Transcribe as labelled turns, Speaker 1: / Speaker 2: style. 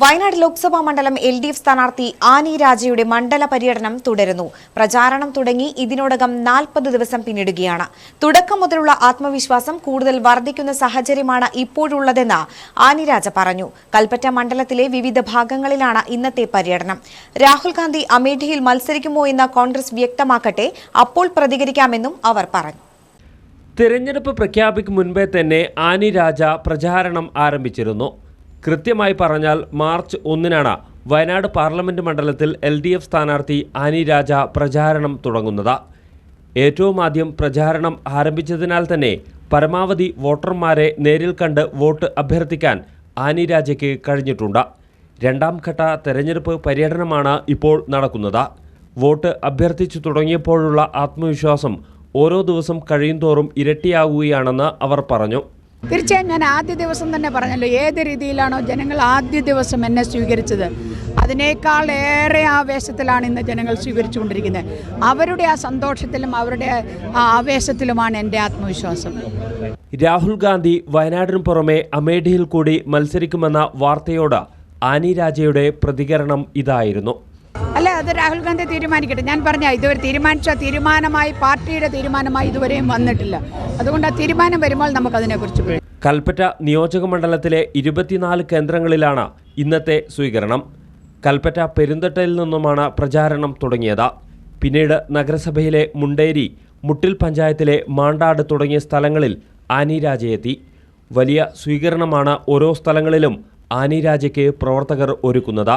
Speaker 1: വയനാട് ലോക്സഭാ മണ്ഡലം L D F സ്ഥാനാർത്ഥി ആനി രാജയുടെ മണ്ഡല പര്യടനം തുടരുന്നു. പ്രചാരണം തുടങ്ങി ഇതിനോടകം നാൽപ്പത് ദിവസം പിന്നിടുകയാണ്. തുടക്കം മുതലുള്ള ആത്മവിശ്വാസം കൂടുതൽ വർദ്ധിക്കുന്ന സാഹചര്യമാണ് ഇപ്പോഴുള്ളതെന്ന് ആനി രാജ പറഞ്ഞു. കൽപ്പറ്റ മണ്ഡലത്തിലെ വിവിധ ഭാഗങ്ങളിലാണ് ഇന്നത്തെ പര്യടനം. രാഹുൽ ഗാന്ധി അമേഠിയിൽ മത്സരിക്കുമോ എന്ന് കോൺഗ്രസ് വ്യക്തമാക്കട്ടെ അപ്പോൾ പ്രതികരിക്കാമെന്നും അവർ പറഞ്ഞു.
Speaker 2: തിരഞ്ഞെടുപ്പ് പ്രഖ്യാപിക്കും മുൻപേ തന്നെ ആനി രാജ പ്രചാരണം ആരംഭിച്ചിരുന്നു. കൃത്യമായി പറഞ്ഞാൽ മാർച്ച് ഒന്നിനാണ് വയനാട് പാർലമെന്റ് മണ്ഡലത്തിൽ എൽ ഡി എഫ് സ്ഥാനാർത്ഥി ആനി രാജ പ്രചാരണം തുടങ്ങുന്നത്. ഏറ്റവും ആദ്യം പ്രചാരണം ആരംഭിച്ചതിനാൽ തന്നെ പരമാവധി വോട്ടർമാരെ നേരിൽ കണ്ട് വോട്ട് അഭ്യർത്ഥിക്കാൻ ആനി രാജയ്ക്ക് കഴിഞ്ഞിട്ടുണ്ട്. രണ്ടാം ഘട്ട തെരഞ്ഞെടുപ്പ് പര്യടനമാണ് ഇപ്പോൾ നടക്കുന്നത്. വോട്ട് അഭ്യർത്ഥിച്ചു തുടങ്ങിയപ്പോഴുള്ള ആത്മവിശ്വാസം ഓരോ ദിവസം കഴിയുന്തോറും ഇരട്ടിയാവുകയാണെന്ന് അവർ പറഞ്ഞു.
Speaker 3: തീർച്ചയായും ഞാൻ ആദ്യ ദിവസം തന്നെ പറഞ്ഞല്ലോ ഏത് രീതിയിലാണോ ജനങ്ങൾ ആദ്യ ദിവസം എന്നെ സ്വീകരിച്ചത് അതിനേക്കാൾ ഏറെ ആവേശത്തിലാണ് ഇന്ന് ജനങ്ങൾ സ്വീകരിച്ചുകൊണ്ടിരിക്കുന്നത്. അവരുടെ ആ സന്തോഷത്തിലും അവരുടെ ആ ആവേശത്തിലുമാണ് എന്റെ ആത്മവിശ്വാസം.
Speaker 2: രാഹുൽ ഗാന്ധി വയനാടിനു പുറമെ അമേഠിയിൽ കൂടി മത്സരിക്കുമെന്ന വാർത്തയോട് ആനി രാജയുടെ പ്രതികരണം ഇതായിരുന്നു.
Speaker 3: അല്ല അത് രാഹുൽ ഗാന്ധി തീരുമാനിക്കട്ടെ. ഞാൻ പറഞ്ഞ ഇതുവരെ തീരുമാനിച്ച തീരുമാനമായി പാർട്ടിയുടെ തീരുമാനമായി ഇതുവരെയും വന്നിട്ടില്ല. അതുകൊണ്ട് ആ തീരുമാനം വരുമ്പോൾ നമുക്കതിനെക്കുറിച്ച് പറയാം
Speaker 2: കൽപ്പറ്റ നിയോജക മണ്ഡലത്തിലെ ഇരുപത്തിനാല് കേന്ദ്രങ്ങളിലാണ് ഇന്നത്തെ സ്വീകരണം. കൽപ്പറ്റ പെരുന്തട്ടയിൽ നിന്നുമാണ് പ്രചാരണം തുടങ്ങിയത്. പിന്നീട് നഗരസഭയിലെ മുണ്ടേരി മുട്ടിൽ പഞ്ചായത്തിലെ മാണ്ടാട് തുടങ്ങിയ സ്ഥലങ്ങളിൽ ആനി രാജയെത്തി വലിയ സ്വീകരണമാണ് ഓരോ സ്ഥലങ്ങളിലും ആനി രാജയ്ക്ക് പ്രവർത്തകർ ഒരുക്കുന്നത്.